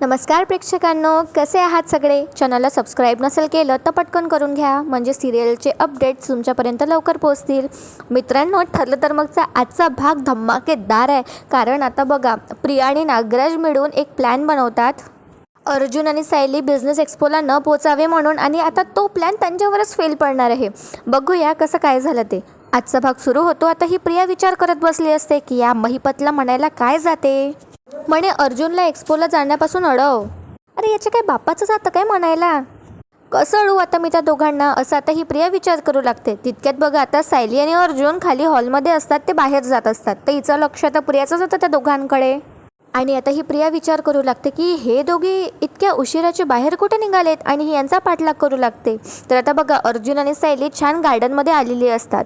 नमस्कार प्रेक्षकांनो कसे आहात सगळे? चॅनलला सबस्क्राईब नसेल केलं तर पटकन करून घ्या म्हणजे सिरियलचे अपडेट्स तुमच्यापर्यंत लवकर पोहोचतील. मित्रांनो ठरलं तर मगचा आजचा भाग धमाकेदार आहे कारण आता बघा प्रिया आणि नागराज मिळून एक प्लॅन बनवतात. अर्जुन आणि सायली बिझनेस एक्सपोला न पोचावे म्हणून आणि आता तो प्लॅन त्यांच्यावरच फेल पडणार आहे. बघूया कसं काय झालं ते. आजचा भाग सुरू होतो आता ही प्रिया विचार करत बसली असते की या महिपतला म्हणायला काय जाते? म्हणे अर्जुनला एक्सपोला जाण्यापासून अडव. अरे याच्या काय बापाचं जातं काय म्हणायला? कसं अडू आता मी त्या दोघांना? असं आता ही प्रिया विचार करू लागते. तितक्यात बघा आता सायली आणि अर्जुन खाली हॉलमध्ये असतात ते बाहेर जात असतात. तर हिचं लक्ष आता प्रियाचंच होतं त्या दोघांकडे. आणि आता ही प्रिया विचार करू लागते की हे दोघे इतक्या उशिराचे बाहेर कुठे निघालेत आणि ही यांचा पाठलाग करू लागते? तर आता बघा अर्जुन आणि सायली छान गार्डनमध्ये आलेली असतात.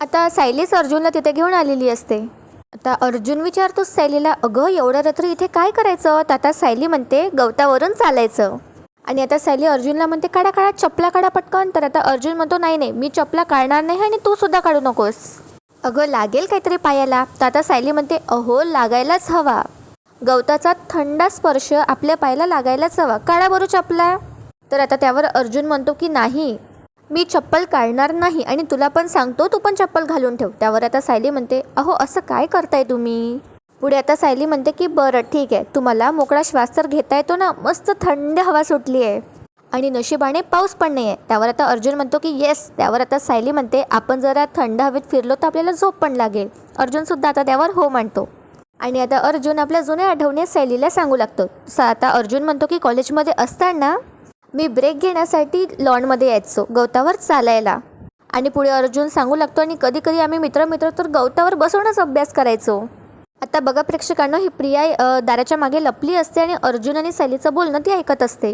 आता सायलीच अर्जुनला तिथे घेऊन आलेली असते. आता अर्जुन विचारतो सायलीला अगं एवढ्या रात्री इथे काय करायचं? तर आता सायली म्हणते गवतावरून चालायचं. आणि आता सायली अर्जुनला म्हणते काढा काढा चपला काढा पटकन. तर आता अर्जुन म्हणतो नाही नाही मी चपला काढणार नाही आणि तू सुद्धा काढू नकोस. अगं लागेल काहीतरी पायाला. तर आता सायली म्हणते अहो लागायलाच हवा. गवताचा थंड स्पर्श आपल्या पायाला लागायलाच हवा. काढा बरू चपला. तर आता त्यावर अर्जुन म्हणतो की नाही मी चप्पल काढणार नाही आणि तुला पण सांगतो तू पण चप्पल घालून ठेव. त्यावर आता सायली म्हणते अहो असं काय करताय तुम्ही? पुढे आता सायली म्हणते की बरं ठीक आहे. तुम्हाला मोकळा श्वास तर घेता येतो ना? मस्त थंड हवा सुटली आहे आणि नशिबाने पाऊस पण नाही आहे त्यावर आता अर्जुन म्हणतो की येस. त्यावर आता सायली म्हणते आपण जरा थंड हवेत फिरलो तर आपल्याला झोप पण लागेल. अर्जुनसुद्धा आता त्यावर हो म्हणतो. आणि आता अर्जुन आपल्या जुन्या आठवणी सायलीला सांगू लागतो. सा आता अर्जुन म्हणतो की कॉलेजमध्ये असताना मी ब्रेक घेण्यासाठी लॉनमध्ये यायचो गवतावर चालायला. आणि पुढे अर्जुन सांगू लागतो आणि कधी कधी आम्ही मित्र मित्र तर गवतावर बसवूनच अभ्यास करायचो. आता बघा प्रेक्षकांनो ही प्रिया दाराच्या मागे लपली असते आणि अर्जुन आणि सैलीचं बोलणं ती ऐकत असते.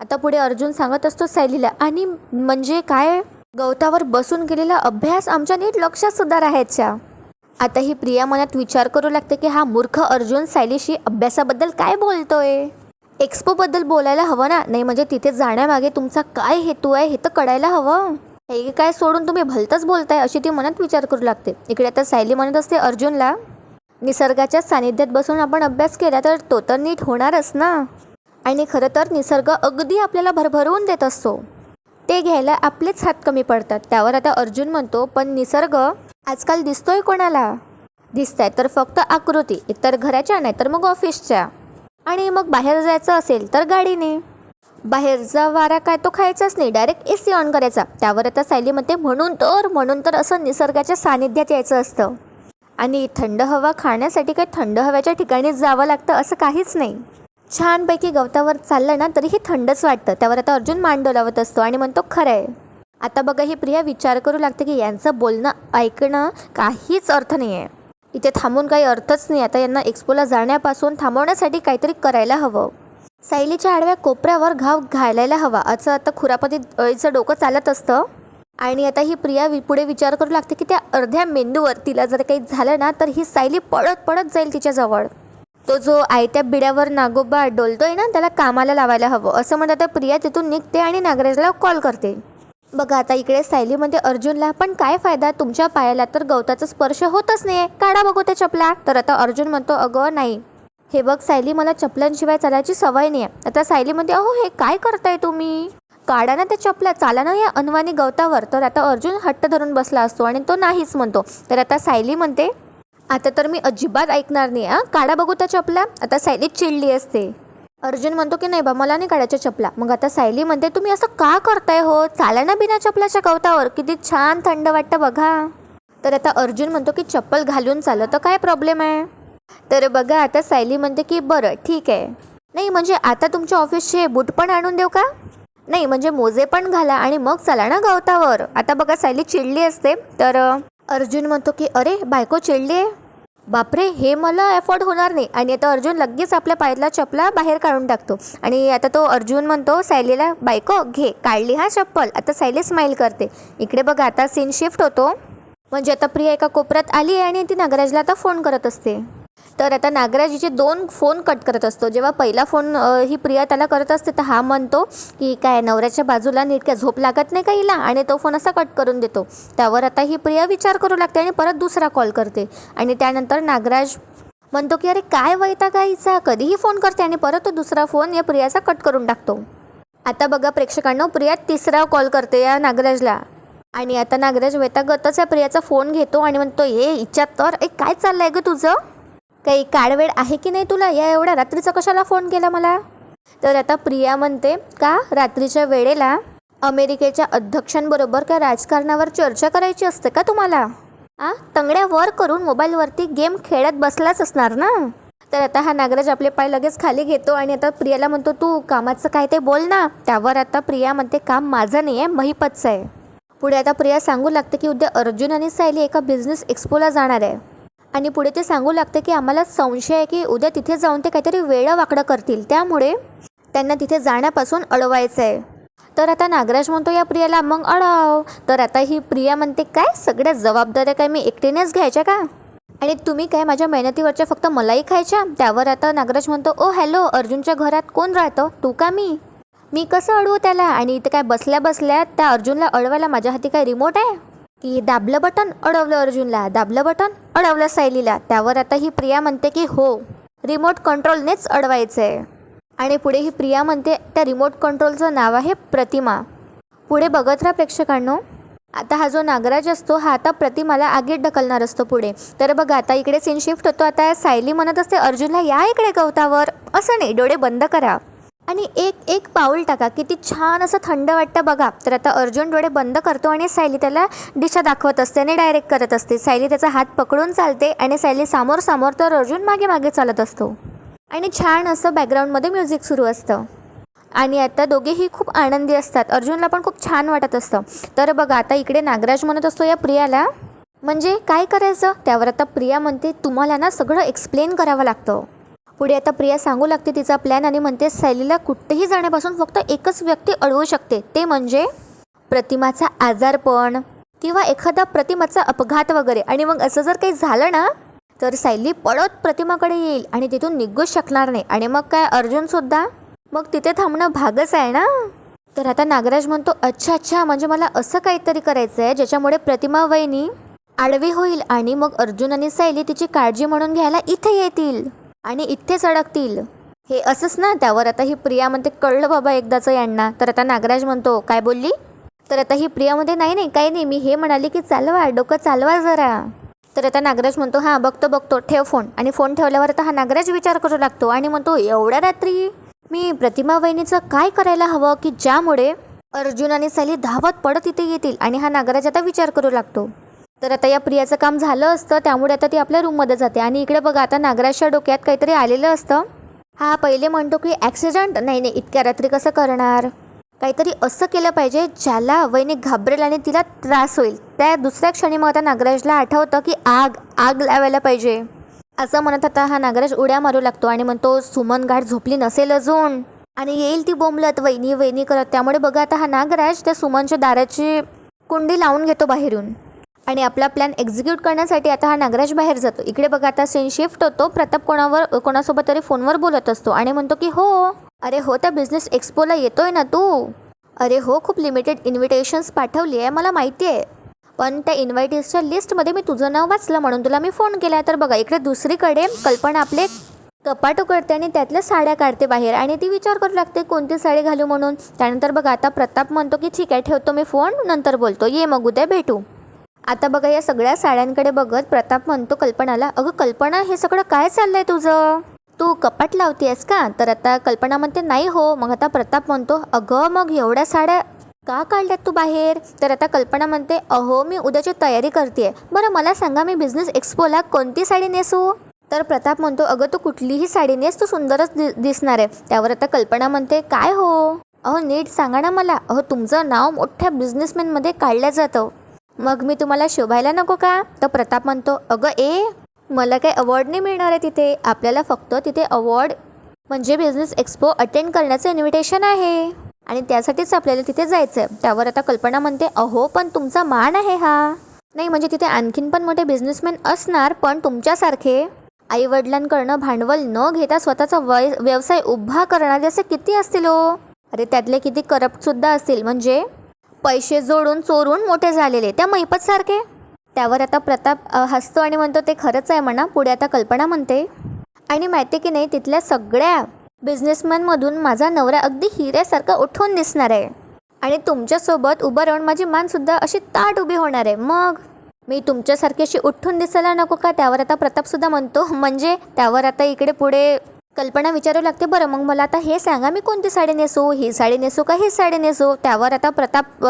आता पुढे अर्जुन सांगत असतो सैलीला आणि म्हणजे काय? गवतावर बसून केलेला अभ्यास आमच्या नीट लक्षात सुद्धा राहायच्या. आता ही प्रिया मनात विचार करू लागते की हा मूर्ख अर्जुन सायलीशी अभ्यासाबद्दल काय बोलतोय? एक्सपोबद्दल बोलायला हवं ना? नाही म्हणजे तिथे जाण्यामागे तुमचा काय हेतू आहे हे तर कळायला हवं. हे काय सोडून तुम्ही भलतंच बोलताय अशी ती मनात विचार करू लागते. इकडे आता सायली म्हणत असते अर्जुनला निसर्गाच्या सानिध्यात बसून आपण अभ्यास केला तर तो तर नीट होणारच ना? आणि खरं तर निसर्ग अगदी आपल्याला भरभरवून देत असतो. ते घ्यायला आपलेच हात कमी पडतात. त्यावर आता अर्जुन म्हणतो पण निसर्ग आजकाल दिसतोय कोणाला? दिसताय तर फक्त आकृती एकतर घराच्या नाही तर मग ऑफिसच्या आणि मग बाहेर जायचं असेल तर गाडीने. बाहेरचा वारा काय तो खायचाच नाही डायरेक्ट ए सी ऑन करायचा. त्यावर आता सायली म्हणते म्हणून तर म्हणून तर असं निसर्गाच्या सानिध्यात यायचं असतं. आणि थंड हवा खाण्यासाठी काही थंड हव्याच्या ठिकाणीच जावं लागतं असं काहीच नाही. छानपैकी गवतावर चाललं ना तरीही थंडच वाटतं. त्यावर आता अर्जुन मान डोलावत असतो आणि म्हणतो खरं आहे. आता बघा ही प्रिया विचार करू लागते की यांचं बोलणं ऐकणं काहीच अर्थ नाही आहे इथे थांबून काही अर्थच नाही. आता यांना एक्सपोला जाण्यापासून थांबवण्यासाठी काहीतरी करायला हवं. सायलीच्या आडव्या कोपऱ्यावर घाव घालायला हवा असं आता खुरापती अळीचं डोकं चालत असतं. आणि आता ही प्रिया वि- पुढे विचार करू लागते की त्या अर्ध्या मेंदूवर तिला जर काही झालं ना तर ही सायली पळत पळत जाईल तिच्याजवळ तो जो आयत्या बिड्यावर नागोबा डोलतोय ना त्याला कामाला लावायला हवं असं म्हणतात आता प्रिया तिथून निघते आणि नागराजला कॉल करते. बघा आता इकडे सायलीमध्ये अर्जुनला पण काय फायदा? तुमच्या पायाला तर गवताचा स्पर्श होतच नाही काढा बघू त्या चपला. तर आता अर्जुन म्हणतो अगं नाही. हे बघ सायली मला चपलांशिवाय चालायची सवय नाही आहे आता सायली म्हणते अहो हे काय करताय तुम्ही? काढा ना त्या चपला चाला ना या अनवानी गवतावर. तर आता अर्जुन हट्ट धरून बसला असतो आणि तो नाहीच म्हणतो. तर आता सायली म्हणते आता तर मी अजिबात ऐकणार नाही हां. काढा बघू त्या चपला. आता सायली चिडली असते. अर्जुन म्हणतो की नाही बा मला नाही काढायच्या चपला. मग आता सायली म्हणते तुम्ही असं का करताय हो? चाला ना बिना चपलाच्या गवतावर किती छान थंड वाटतं बघा. तर आता अर्जुन म्हणतो की चप्पल घालून चाललं तर काय प्रॉब्लेम आहे? तर बघा आता सायली म्हणते की बरं ठीक आहे. नाही म्हणजे आता तुमच्या ऑफिसचे बूट पण आणून देऊ का? नाही म्हणजे मोजे पण घाला आणि मग चला ना गवतावर. आता बघा सायली चिडली असते. तर अर्जुन म्हणतो की अरे बायको चिडली आहे बापरे हे मला अफोर्ड होणार नाही. आणि आता अर्जुन लगेच आपल्या पायातला चपला बाहेर काढून टाकतो. आणि आता तो अर्जुन म्हणतो सायलीला बायको घे. काढली हा चप्पल. आता सायली स्माईल करते. इकडे बघा आता सीन शिफ्ट होतो. म्हणजे आता प्रिया एका कोपऱ्यात आली आहे आणि ती नागराजला आता फोन करत असते. तर आता नागराजीचे दोन फोन कट करत असतो. जेव्हा पहिला फोन ही प्रिया त्याला करत असते तर हा म्हणतो की काय नवऱ्याच्या बाजूला नीट काय झोप लागत नाही का हिला? आणि तो फोन असा कट करून देतो. त्यावर आता ही प्रिया विचार करू लागते आणि परत दुसरा कॉल करते. आणि त्यानंतर नागराज म्हणतो की अरे काय वैता गाईचा कधीही फोन करते आणि परत तो दुसरा फोन या प्रियाचा कट करून टाकतो. आता बघा प्रेक्षकांना प्रिया तिसरा कॉल करते या नागराजला. आणि आता नागराज वैतागतच या प्रियाचा फोन घेतो आणि म्हणतो ये इच्छा तर एक काय चाललं आहे ग तुझं? काही काळवेळ आहे की नाही तुला? या एवढ्या रात्रीचा कशाला फोन केला मला? तर आता प्रिया म्हणते का? रात्रीच्या वेळेला अमेरिकेच्या अध्यक्षांबरोबर काय राजकारणावर चर्चा करायची असते का तुम्हाला? आ? तंगड्या वर करून मोबाईलवरती गेम खेळत बसलाच असणार ना? तर आता हा नागराज आपले पाय लगेच खाली घेतो आणि आता प्रियाला म्हणतो तू कामाचं काय ते बोल ना. त्यावर आता प्रिया म्हणते काम माझं नाही आहे महिपतचं आहे. पुढे आता प्रिया सांगू लागते की उद्या अर्जुन आणि सायली एका बिझनेस एक्सपोला जाणार आहे. आणि पुढे ते सांगू लागते की आम्हाला संशय आहे की उद्या तिथे जाऊन ते काहीतरी वेळं वाकडं करतील. त्यामुळे त्यांना तिथे जाण्यापासून अडवायचं आहे. तर आता नागराज म्हणतो या प्रियाला मग अडव. तर आता ही प्रिया म्हणते काय? सगळ्या जबाबदाऱ्या काय मी एकटीनेच घ्यायच्या का? आणि तुम्ही काय माझ्या मेहनतीवरच्या फक्त मलाही खायच्या? त्यावर आता नागराज म्हणतो ओ हॅलो अर्जुनच्या घरात कोण राहतं? तू का मी? मी कसं अडवू त्याला? आणि इथे काय बसल्या बसल्या त्या अर्जुनला अडवायला माझ्या हाती काय रिमोट आहे? की दाबलं बटन अडवलं अर्जुनला दाबलं बटन अडवलं सायलीला. त्यावर आता ही प्रिया म्हणते की हो रिमोट कंट्रोलनेच अडवायचं आहे आणि पुढे ही प्रिया म्हणते त्या रिमोट कंट्रोलचं नाव आहे प्रतिमा. पुढे बघत राहा प्रेक्षकांनो. आता हा जो नागराज असतो हा आता प्रतिमाला आगीत ढकलणार असतो पुढे. तर बघा आता इकडे सीन शिफ्ट होतो. आता सायली म्हणत असते अर्जुनला या इकडे गवतावर. असं नाही डोळे बंद करा. आणि एक एक पाऊल टाका. किती छान असं थंड वाटतं बघा. तर आता अर्जुन डोळे बंद करतो आणि सायली त्याला दिशा दाखवत असते आणि डायरेक्ट करत असते. सायली त्याचा हात पकडून चालते आणि सायली समोर समोर तर अर्जुन मागे मागे चालत असतो. आणि छान असं बॅकग्राऊंडमध्ये म्युझिक सुरू असतं. आणि आता दोघेही खूप आनंदी असतात. अर्जुनला पण खूप छान वाटत असतं. तर बघा आता इकडे नागराज म्हणत असतो या प्रियाला. म्हणजे काय करायचं? त्यावर आता प्रिया म्हणते तुम्हाला ना सगळं एक्सप्लेन करावं लागतं. पुढे आता प्रिया सांगू लागते तिचा प्लॅन आणि म्हणते सैलीला कुठेही जाण्यापासून फक्त एकच व्यक्ती अडवू शकते ते म्हणजे प्रतिमाचा आजारपण किंवा एखादा प्रतिमाचा अपघात वगैरे. आणि मग असं जर काही झालं ना तर सायली पळत प्रतिमाकडे येईल आणि तिथून निघूच शकणार नाही. आणि मग काय अर्जुनसुद्धा मग तिथे थांबणं भागच आहे ना? तर आता नागराज म्हणतो अच्छा अच्छा म्हणजे मला असं काहीतरी करायचं आहे ज्याच्यामुळे प्रतिमा वहिनी आडवी होईल आणि मग अर्जुन आणि सायली तिची काळजी म्हणून घ्यायला इथे येतील. आणि इथेच अडकतील. हे असंच ना त्यावर? आता ही प्रिया म्हणते कळलं बाबा एकदाचं यांना. तर आता नागराज म्हणतो काय बोलली? तर आता ही प्रियामध्ये नाही नाही काही नाही मी हे म्हणाली की चालवा डोकं चालवा जरा. तर आता नागराज म्हणतो हां बघतो बघतो ठेव फोन. आणि फोन ठेवल्यावर आता हा नागराज विचार करू लागतो आणि म्हणतो एवढ्या रात्री मी प्रतिमा वहिनीचं काय करायला हवं की ज्यामुळे अर्जुन आणि सायली धावत पडत इथे येतील? आणि हा नागराज आता विचार करू लागतो. तर आता या प्रियाचं काम झालं असतं त्यामुळे आता ती आपल्या रूममध्ये जाते. आणि इकडे बघा आता नागराजच्या डोक्यात काहीतरी आलेलं असतं. हा पहिले म्हणतो की ॲक्सिडंट नाही नाही इतक्या रात्री कसं करणार? काहीतरी असं केलं पाहिजे ज्याला वहिनी घाबरेल आणि तिला त्रास होईल. त्या दुसऱ्या क्षणी मग आता नागराजला आठवतं की आग आग लावायला पाहिजे. असं म्हणत आता हा नागराज उड्या मारू लागतो आणि म्हणतो सुमन गाठ झोपली नसेल अजून. आणि येईल ती बोंबलत वहिनी वहिनी करत. त्यामुळे बघा आता हा नागराज त्या सुमनच्या दाराची कुंडी लावून घेतो बाहेरून. आणि आपला प्लॅन एक्झिक्यूट करण्यासाठी आता हा नागराज बाहेर जातो. इकडे बघा आता सीन शिफ्ट होतो. प्रताप कोणावर कोणासोबत तरी फोनवर बोलत असतो आणि म्हणतो की हो. अरे हो त्या बिझनेस एक्सपोला येतोय ना तू? अरे हो खूप लिमिटेड इन्व्हिटेशन्स पाठवली आहे मला माहिती आहे. पण त्या इन्व्हायटीसच्या लिस्टमध्ये मी तुझं नाव वाचलं म्हणून तुला मी फोन केला तर बघा इकडे दुसरीकडे कल्पना आपले कपाटो करते आणि त्यातल्या साड्या काढते बाहेर आणि ती विचार करू लागते कोणती साडी घालू म्हणून? त्यानंतर बघा आता प्रताप म्हणतो की ठीक आहे ठेवतो मी फोन नंतर बोलतो. ये मग उद्या भेटू. आता बघा या सगळ्या साड्यांकडे बघत प्रताप म्हणतो कल्पनाला अगं कल्पना हे सगळं काय चाललंय तुझं? तू कपाट लावतेस का? तर आता कल्पना म्हणते नाही हो. मग आता प्रताप म्हणतो अगं मग एवढ्या साड्या का काढल्यात तू बाहेर? तर आता कल्पना म्हणते अहो मी उद्याची तयारी करते बरं मला सांगा मी बिझनेस एक्सपोला कोणती साडी नेसू? तर प्रताप म्हणतो अगं तू कुठलीही साडी नेस तू सुंदरच दि दिसणार आहे. त्यावर आता कल्पना म्हणते काय हो? अहो नीट सांगा ना मला. अहो तुमचं नाव मोठ्या बिझनेसमॅनमध्ये काढलं जातं. मग मी तुम्हाला शोभायला नको का? तर प्रताप म्हणतो अगं ए मला काही अवॉर्ड नाही मिळणार आहे तिथे. आपल्याला फक्त तिथे अवॉर्ड म्हणजे बिझनेस एक्सपो अटेंड करण्याचं इन्व्हिटेशन आहे. आणि त्यासाठीच आपल्याला तिथे जायचं आहे त्यावर आता कल्पना म्हणते अहो पण तुमचा मान आहे हा. नाही म्हणजे तिथे आणखीन पण मोठे बिझनेसमॅन असणार पण तुमच्यासारखे. आईवडिलांकडनं भांडवल न घेता स्वतःचा वय व्यवसाय उभा करणारे असे किती असतील हो? अरे त्यातले किती करप्टसुद्धा असतील. म्हणजे पैसे जोडून चोरून मोठे झालेले त्या मैपतसारखे? त्यावर आता प्रताप हसतो आणि म्हणतो ते खरंच आहे म्हणा पुढे आता कल्पना म्हणते. आणि माहिती की नाही तिथल्या सगळ्या बिझनेसमॅनमधून माझा नवरा अगदी हिऱ्यासारखा उठून दिसणार आहे. आणि तुमच्यासोबत उभं राहून माझी मानसुद्धा अशी ताट उभी होणार आहे. मग? मी तुमच्यासारखी अशी उठून दिसायला नको का? त्यावर आता प्रतापसुद्धा म्हणतो म्हणजे? त्यावर आता इकडे पुढे कल्पना विचारू लागते बरं मग मला आता हे सांगा मी कोणती साडी नेसू? ही साडी नेसू का ही साडी नेसू? त्यावर आता प्रताप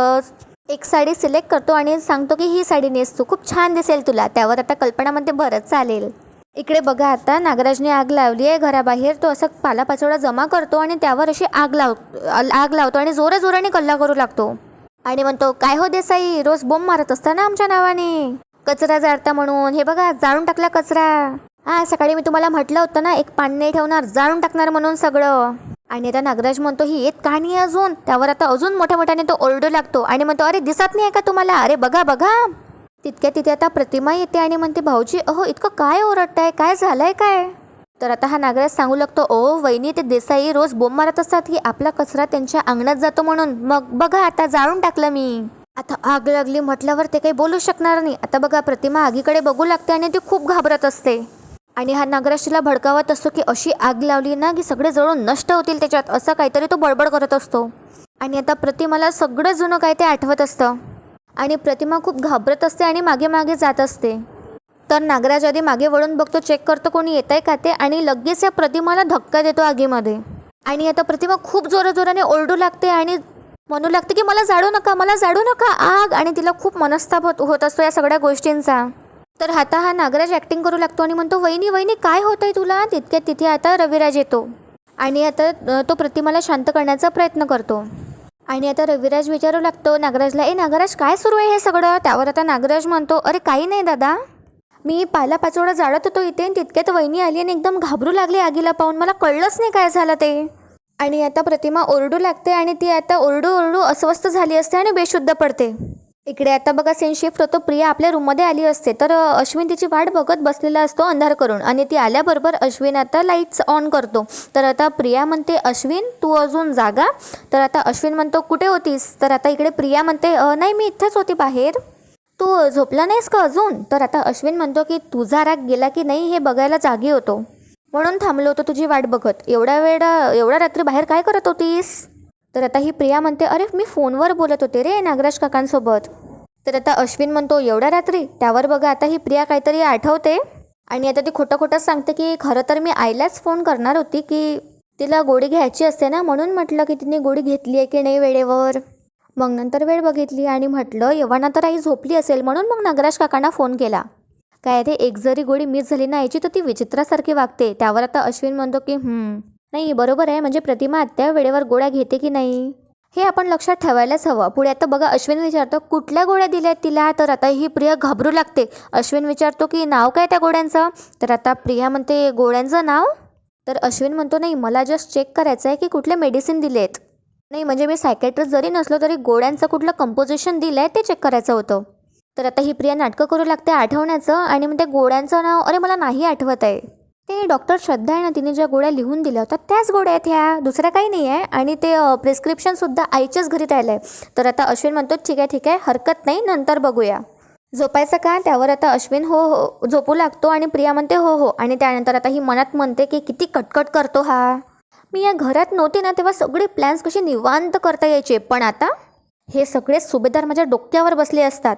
एक साडी सिलेक्ट करतो आणि सांगतो की ही साडी नेसतो खूप छान दिसेल तुला. त्यावर आता कल्पना म्हणते बरं चालेल. इकडे बघा आता नागराजने आग लावली आहे घराबाहेर. तो असं पालापाचोळा जमा करतो आणि त्यावर अशी आग लाव आग लावतो आणि जोराजोराने कल्ला करू लागतो. आणि म्हणतो काय हो देसाई रोज बोंब मारत असता ना आमच्या नावाने? कचरा जाळता म्हणून. हे बघा जाळून टाकला कचरा. हा सकाळी मी तुम्हाला म्हटलं होतं ना एक पान नाही ठेवणार जाळून टाकणार म्हणून सगळं. आणि आता नागराज म्हणतो ही येत का नाही अजून. त्यावर आता अजून मोठ्या मोठ्याने तो ओरडू लागतो आणि म्हणतो अरे दिसत नाही का तुम्हाला? अरे बघा बघा. तितक्या तिथे आता प्रतिमा येते आणि म्हणते भाऊजी अहो इतकं काय ओरडताय? काय झालंय काय? तर आता हा नागराज सांगू लागतो ओ वहिनी ते देसाई रोज बोंब मारत असतात की आपला कचरा त्यांच्या अंगणात जातो म्हणून. मग बघा आता जाळून टाकलं मी. आता आग लागली म्हटल्यावर ते काही बोलू शकणार नाही. आता बघा प्रतिमा आगीकडे बघू लागते आणि ती खूप घाबरत असते. आणि हा नागराशीला भडकावत असतो की अशी आग लावली ना की सगळे जळून नष्ट होतील त्याच्यात असं काहीतरी तो बडबड करत असतो. आणि आता प्रतिमाला सगळं जुनं काय ते आठवत असतं. आणि प्रतिमा खूप घाबरत असते आणि मागे मागे जात असते. तर नागराज आधी मागे वळून बघतो चेक करतो कोणी येत आहे का ते आणि लगेच या प्रतिमाला धक्का देतो आगीमध्ये. आणि आता प्रतिमा खूप जोराजोराने ओरडू लागते आणि म्हणू लागते की मला जाडू नका मला जाडू नका आग. आणि तिला खूप मनस्ताप होत होत असतो या सगळ्या गोष्टींचा. तर आता हा नागराज ॲक्टिंग करू लागतो आणि म्हणतो वहिनी वहिनी काय होत आहे तुला? तितक्यात तिथे आता रविराज येतो. आणि आता तो प्रतिमाला शांत करण्याचा प्रयत्न करतो. आणि आता रविराज विचारू लागतो नागराजला ए नागराज काय सुरू आहे हे सगळं? त्यावर आता नागराज म्हणतो अरे काही नाही दादा. मी पालापाचोळा जाळत होतो इथे आणि तितक्यात वहिनी आली आणि एकदम घाबरू लागली आगीला पाहून. मला कळलंच नाही काय झालं ते. आणि आता प्रतिमा ओरडू लागते आणि ती आता ओरडू ओरडू अस्वस्थ झाली असते आणि बेशुद्ध पडते. इकडे आता बघा सेन शिफ्ट होतो. प्रिया आपल्या रूममध्ये आली असते. तर अश्विन तिची वाट बघत बसलेला असतो अंधार करून. आणि ती आल्याबरोबर अश्विन आता लाईट्स ऑन करतो. तर आता प्रिया म्हणते अश्विन तू अजून जागा? तर आता अश्विन म्हणतो कुठे होतीस? तर आता इकडे प्रिया म्हणते नाही मी इथेच होती बाहेर. तू झोपला नाहीस का अजून? तर आता अश्विन म्हणतो की तुझा राग गेला की नाही हे बघायला जागी होतो. म्हणून थांबलो होतो तुझी वाट बघत. एवढ्या वेळा एवढ्या रात्री बाहेर काय करत होतीस? तर आता ही प्रिया म्हणते अरे मी फोनवर बोलत होते रे नागराज काकांसोबत. तर आता अश्विन म्हणतो एवढ्या रात्री? त्यावर बघा आता ही प्रिया काहीतरी आठवते. आणि आता ती खोटं खोटंच सांगते की खरं तर मी आईलाच फोन करणार होती की तिला गोळी घ्यायची असते ना म्हणून म्हटलं की तिने गोळी घेतली आहे की नाही वेळेवर. मग नंतर वेळ बघितली आणि म्हटलं यव्हाना तर आई झोपली असेल म्हणून मग नागराज काकांना फोन केला. काय रे एक जरी गोळी मिस झाली ना याची तर ती विचित्रासारखी वागते. त्यावर आता अश्विन म्हणतो की "हम्म, नाही बरोबर आहे. म्हणजे प्रतिमा आत्या वेळेवर गोळ्या घेते की नाही? हे आपण लक्षात ठेवायलाच हवं. पुढे आता बघा अश्विन विचारतो कुठल्या गोळ्या दिल्या आहेत तिला? तर आता ही प्रिया घाबरू लागते. अश्विन विचारतो की नाव काय त्या गोळ्यांचं? तर आता प्रिया म्हणते गोळ्यांचं नाव? तर अश्विन म्हणतो नाही मला जस्ट चेक करायचं आहे की कुठले मेडिसिन दिले आहेत नाही म्हणजे मी सायकॅट्रिस्ट जरी नसलो तरी गोळ्यांचं कुठलं कंपोजिशन दिलं आहे ते चेक करायचं होतं. तर आता ही प्रिया नाटकं करू लागते आठवण्याचं आणि म्हणते गोळ्यांचं नाव? अरे मला नाही आठवत आहे. ते डॉक्टर श्रद्धा आहे ना तिने ज्या गोळ्या लिहून दिल्या होत्या त्याच गोळ्या आहेत ह्या. दुसऱ्या काही नाही आहे. आणि ते प्रिस्क्रिप्शनसुद्धा आईच्याच घरी राहिलं आहे. तर आता अश्विन म्हणतो ठीक आहे ठीक आहे हरकत नाही नंतर बघूया. झोपायचं का? त्यावर आता अश्विन हो हो झोपू लागतो आणि प्रिया म्हणते हो हो. आणि त्यानंतर आता ही मनात म्हणते की किती कटकट करतो हा. मी या घरात नव्हते ना तेव्हा सगळे प्लॅन्स कसे निवांत करता यायचे. पण आता हे सगळे सुभेदार माझ्या डोक्यावर बसले असतात.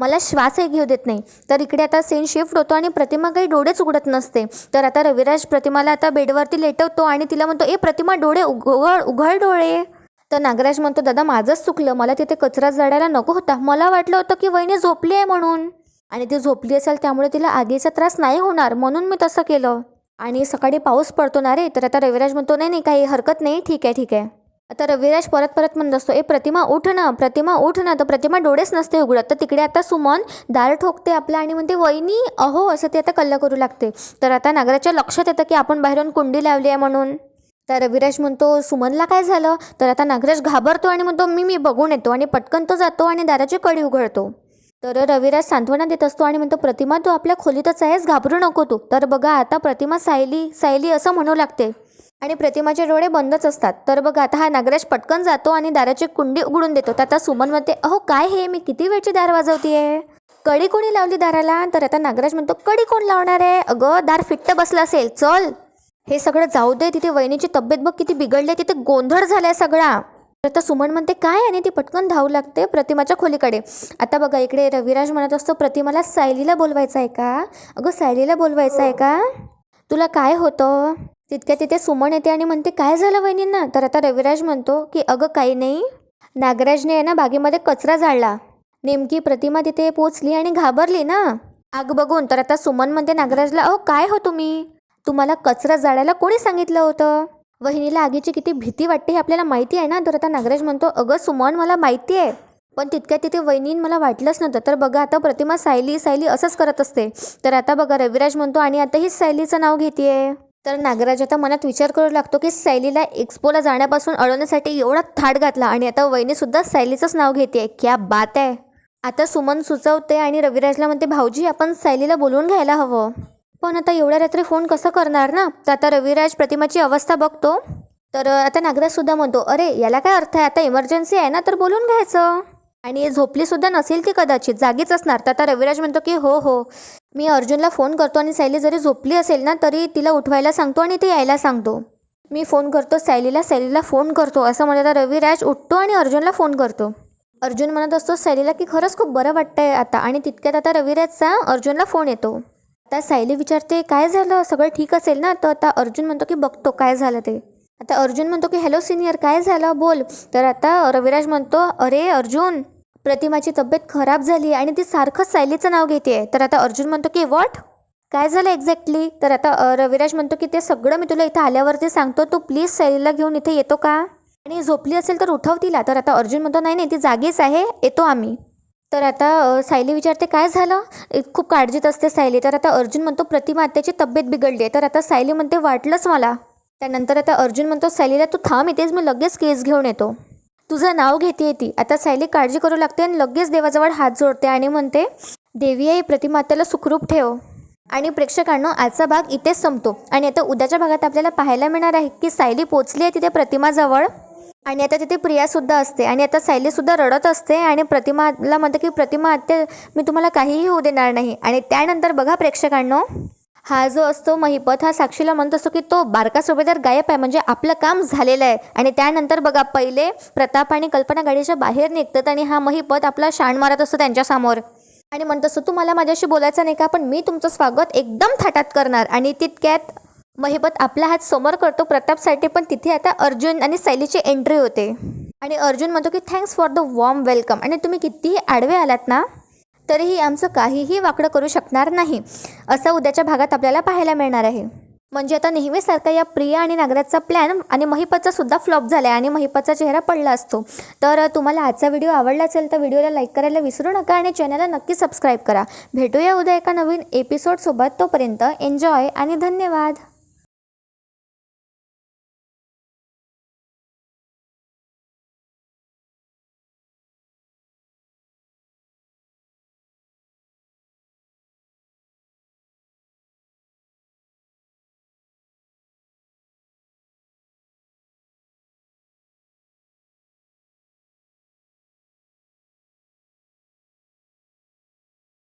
मला श्वासही घेऊ देत नाही. तर इकडे आता सीन शिफ्ट होतो आणि प्रतिमा काही डोळेच उघडत नसते. तर आता रविराज प्रतिमाला आता बेडवरती लेटवतो आणि तिला म्हणतो ए प्रतिमा डोळे उघड उघड डोळे. तर नागराज म्हणतो दादा माझंच चुकलं. मला तिथे कचरा जाडायला नको होता. मला वाटलं होतं की वहिनी झोपली आहे म्हणून. आणि ती झोपली असेल त्यामुळे तिला आगीचा त्रास नाही होणार म्हणून मी तसं केलं. आणि सकाळी पाऊस पडतो ना रे तर आता रविराज म्हणतो नाही नाही काही हरकत नाही. ठीक आहे ठीक आहे. आता रविराज परत परत म्हणत असतो ए प्रतिमा उठ ना प्रतिमा उठ ना तर प्रतिमा डोळेच नसते उघडत. तर तिकडे आता सुमन दार ठोकते आपला आणि म्हणते वहिनी अहो असं ते आता कल्ला करू लागते. तर आता नागराच्या लक्षात येतं की आपण बाहेरून कुंडी लावली आहे म्हणून. तर रविराज म्हणतो सुमनला काय झालं? तर आता नागराज घाबरतो आणि म्हणतो मी मी बघून येतो आणि पटकन तो जातो आणि दाराची कडी उघडतो. तर रविराज सांत्वना देत असतो आणि म्हणतो प्रतिमा तू आपल्या खोलीतच आहेस घाबरू नको तू. तर बघा आता प्रतिमा सायली सायली असं म्हणू लागते. आणि प्रतिमाचे डोळे बंदच असतात. तर बघा आता हा नागराज पटकन जातो आणि दाराची कुंडी उघडून देतो. तर आता सुमन म्हणते अहो काय हे? मी किती वेळची दार वाजवतीये? कडी कोणी लावली दाराला? तर आता नागराज म्हणतो कडी कोण लावणार आहे? अगं दार फिट्ट बसलं असेल. चल. हे सगळं जाऊ दे. तिथे वहिनीची तब्येत बघ किती बिघडली. तिथे गोंधळ झालाय सगळा. तर आता सुमन म्हणते काय आणि ती पटकन धावू लागते प्रतिमाच्या खोलीकडे. आता बघा इकडे रविराज म्हणत असतो प्रतिमाला सायलीला बोलवायचं आहे का? अगं सायलीला बोलवायचं आहे का? तुला काय होतं? तितक्या तिथे सुमन येते आणि म्हणते काय झालं वहिनींना? तर आता रविराज म्हणतो की अगं काही नाही. नागराजने आहे ना बागेमध्ये कचरा जाळला नेमकी प्रतिमा तिथे पोचली आणि घाबरली ना. आग बघून. तर आता सुमन म्हणते नागराजला अहो काय हो तुम्ही? तुम्हाला कचरा जाळायला कोणी सांगितलं होतं? वहिनीला आगीची किती भीती वाटते हे आपल्याला माहिती आहे ना? तर आता नागराज म्हणतो अगं सुमन मला माहिती आहे. पण तितक्या तिथे वहिनीन मला वाटलंच नव्हतं. तर बघा आता प्रतिमा सायली सायली असंच करत असते. तर आता बघा रविराज म्हणतो आणि आता हीच सायलीचं नाव घेते तर नागराज आता मनात विचार करू लागतो की सायलीला एक्सपोला जाण्यापासून अडवण्यासाठी एवढा थाट घातला आणि आता वहिनीसुद्धा सायलीचंच नाव घेते क्या बात आहे. आता सुमन सुचवते आणि रविराजला म्हणते भाऊजी आपण सायलीला बोलवून घ्यायला हवं. पण आता एवढ्या रात्री फोन कसं करणार ना? तर आता रविराज प्रतिमाची अवस्था बघतो. तर आता नागराजसुद्धा म्हणतो अरे याला काय अर्थ आहे? आता इमर्जन्सी आहे ना तर बोलून घ्यायचं. आणि झोपली सुद्धा नसेल ती कदाचित जागीच असणार. तर आता रविराज म्हणतो की हो हो मी अर्जुनला फोन करतो आणि सायली जरी झोपली असेल ना तरी तिला उठवायला सांगतो आणि ती यायला सांगतो. मी फोन करतो सायलीला सायलीला फोन करतो. असं म्हणत आता रविराज उठतो आणि अर्जुनला फोन करतो. अर्जुन म्हणत असतो सायलीला की खरंच खूप बरं वाटतंय आता. आणि तितक्यात आता रविराजचा अर्जुनला फोन येतो. आता सायली विचारते काय झालं? सगळं ठीक असेल ना? तर आता अर्जुन म्हणतो की बघतो काय झालं ते. आता अर्जुन म्हणतो की हॅलो सिनियर काय झालं? बोल. तर आता रविराज म्हणतो अरे अर्जुन प्रतिमाची तब्येत खराब झाली आणि ती सारखंच सायलीचं नाव घेते तर आता अर्जुन म्हणतो की वॉट काय झालं एक्झॅक्टली तर आता रविराज म्हणतो की ते सगळं मी तुला इथं आल्यावरती सांगतो. तू प्लीज सायलीला घेऊन इथे येतो का? आणि झोपली असेल तर उठव तिला तर आता अर्जुन म्हणतो नाही नाही ती जागीच आहे. येतो आम्ही. तर आता सायली विचारते काय झालं? खूप काळजीत असते सायली. तर आता अर्जुन म्हणतो प्रतिमा आत्याची तब्येत बिघडली आहे. तर आता सायली म्हणते वाटलंच मला. त्यानंतर आता अर्जुन म्हणतो सायलीला तू थांब इथेच. मी लगेच केस घेऊन येतो. तुझं नाव घेते ती. आता सायली काळजी करू लागते आणि लगेच देवाजवळ हात जोडते आणि म्हणते देवी आई प्रतिमा आत्याला सुखरूप ठेव. आणि प्रेक्षकांनो आजचा भाग इथेच संपतो. आणि आता उद्याच्या भागात आपल्याला पाहायला मिळणार आहे की सायली पोचली आहे तिथे प्रतिमाजवळ. आणि आता तिथे प्रियासुद्धा असते. आणि आता सायलीसुद्धा रडत असते आणि प्रतिमाला म्हणते की प्रतिमा आत्या मी तुम्हाला काहीही होऊ देणार नाही. आणि त्यानंतर बघा प्रेक्षकांनो हा जो असतो महिपत हा साक्षीला म्हणत असतो की तो बारका सुभेदार गायब आहे. म्हणजे आपलं काम झालेलं आहे. आणि त्यानंतर बघा पहिले प्रताप आणि कल्पना गाडीच्या बाहेर निघतात आणि हा महिपत आपला शाण मारत असतो त्यांच्यासमोर आणि म्हणत असतो तू मला माझ्याशी बोलायचं नाही का? पण मी तुमचं स्वागत एकदम थाटात करणार. आणि तितक्यात महिपत आपला हात समोर करतो प्रतापसाठी पण तिथे आता अर्जुन आणि सैलीची एंट्री होते. आणि अर्जुन म्हणतो की thanks for the warm welcome आणि तुम्ही कितीही आडवे आलात ना तरीही आमचं काहीही वाकडं करू शकणार नाही असं उद्याच्या भागात आपल्याला पाहायला मिळणार आहे. म्हणजे आता नेहमीसारखा या प्रिया आणि नागराजचा प्लॅन आणि महिपतचा सुद्धा फ्लॉप झाला आहे आणि महिपतचा चेहरा पडला असतो. तर तुम्हाला आजचा व्हिडिओ आवडला असेल तर व्हिडिओला लाईक करायला विसरू नका आणि चॅनलला नक्की सबस्क्राईब करा. भेटूया उद्या एका नवीन एपिसोडसोबत तोपर्यंत एन्जॉय आणि धन्यवाद.